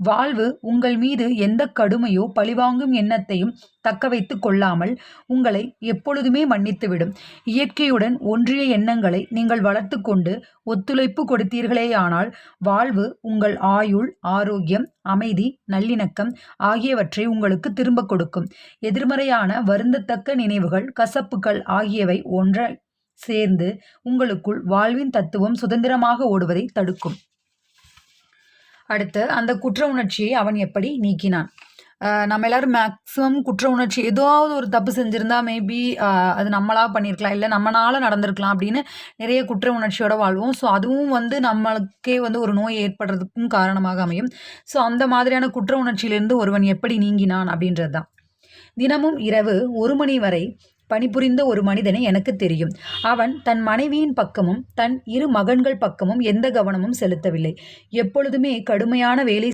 வாழ்வு உங்கள் மீது எந்த கடுமையோ பழிவாங்கும் எண்ணத்தையும் தக்க வைத்து கொள்ளாமல் உங்களை எப்பொழுதுமே மன்னித்துவிடும். இயற்கையுடன் ஒன்றிய எண்ணங்களை நீங்கள் வளர்த்து கொண்டு ஒத்துழைப்பு கொடுத்தீர்களேயானால் வாழ்வு உங்கள் ஆயுள் ஆரோக்கியம் அமைதி நல்லிணக்கம் ஆகியவற்றை உங்களுக்கு திரும்ப கொடுக்கும். எதிர்மறையான வருந்தத்தக்க நினைவுகள் கசப்புகள் ஆகியவை ஒன்றை சேர்ந்து உங்களுக்குள் வாழ்வின் தத்துவம் சுதந்திரமாக ஓடுவதை தடுக்கும். அடுத்து அந்த குற்ற உணர்ச்சியை அவன் எப்படி நீக்கினான். நம்ம எல்லோரும் மேக்ஸிமம் குற்ற உணர்ச்சி ஏதாவது ஒரு தப்பு செஞ்சுருந்தா மேபி அது நம்மளாக பண்ணியிருக்கலாம் இல்லை நம்மளால் நடந்திருக்கலாம் அப்படின்னு நிறைய குற்ற உணர்ச்சியோடு வாழ்வோம். ஸோ அதுவும் வந்து நம்மளுக்கே வந்து ஒரு நோய் ஏற்படுறதுக்கும் காரணமாக அமையும். ஸோ அந்த மாதிரியான குற்ற உணர்ச்சியிலிருந்து ஒருவன் எப்படி நீங்கினான் அப்படின்றது தான் தினமும் இரவு ஒரு மணி வரை பணிபுரிந்த ஒரு மனிதனை எனக்கு தெரியும். அவன் தன் மனைவியின் பக்கமும் தன் இரு மகன்கள் பக்கமும் எந்த கவனமும் செலுத்தவில்லை. எப்பொழுதுமே கடுமையான வேலை